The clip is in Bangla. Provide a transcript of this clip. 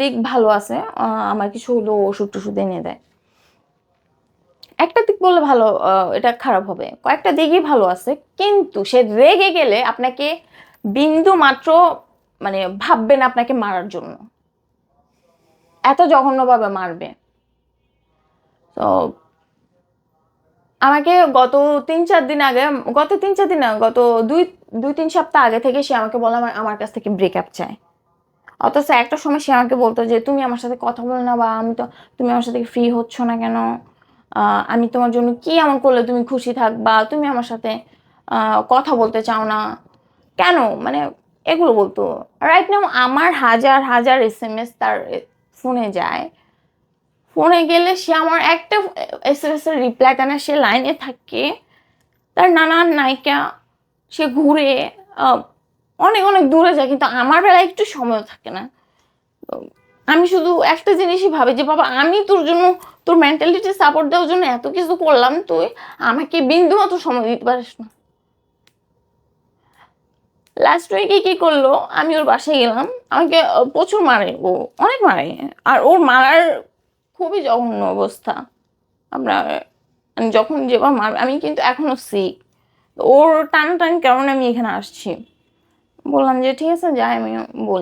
দিক ভালো আছে আমার কিছু হলো ওষুধ টষুধ এনে দেয়। একটা দিক বললে ভালো এটা খারাপ হবে। কয়েকটা দিকই ভালো আছে, কিন্তু সে রেগে গেলে আপনাকে বিন্দু মাত্র মানে ভাববেন আপনাকে মারার জন্য। এত জঘন্যভাবে মারবে। তো আমাকে গত তিন চার দিন আগে, গত তিন চার দিন গত দুই দুই, তিন সপ্তাহ আগে থেকে সে আমাকে বলে আমার আমার কাছ থেকে ব্রেকআপ চায়। অথচ একটা সময় সে আমাকে বলতো যে, তুমি আমার সাথে কথা বলো না বা আমি তো, তুমি আমার সাথে ফ্রি হচ্ছ না কেন? আমি তোমার জন্য কি এমন করলে তুমি খুশি থাকবা? তুমি আমার সাথে কথা বলতে চাও না। কেন? মানে এগুলো বলতো। রাইট নাও আমার হাজার হাজার এস এম এস তার ফোনে যায়। ফোনে গেলে সে আমার একটা এস এম এস এর রিপ্লাইটা না সে লাইনে থাকে। তার নানান নায়িকা সে ঘুরে অনেক অনেক দূরে যায়, কিন্তু আমার বেলায় একটু সময় থাকে না। আমি শুধু একটা জিনিসই ভাবি যে, বাবা, আমি তোর জন্য, তোর মেন্টালিটি সাপোর্ট দেওয়ার জন্য এত কিছু করলাম, তুই আমাকে বিন্দু মতো সময় দিতে পারিস না। লাস্ট উইকে কি করল? আমি ওর বাসায় গেলাম। আমাকে প্রচুর মারে ও, অনেক মারে। আর ওর মারার খুবই জঘন্য অবস্থা। আমরা মানে যখন যেবার মার আমি কিন্তু এখনও সিক ওর টানাটানির কারণে আমি এখানে আসছি। বললাম যে ঠিক আছে যাই আমি বলি।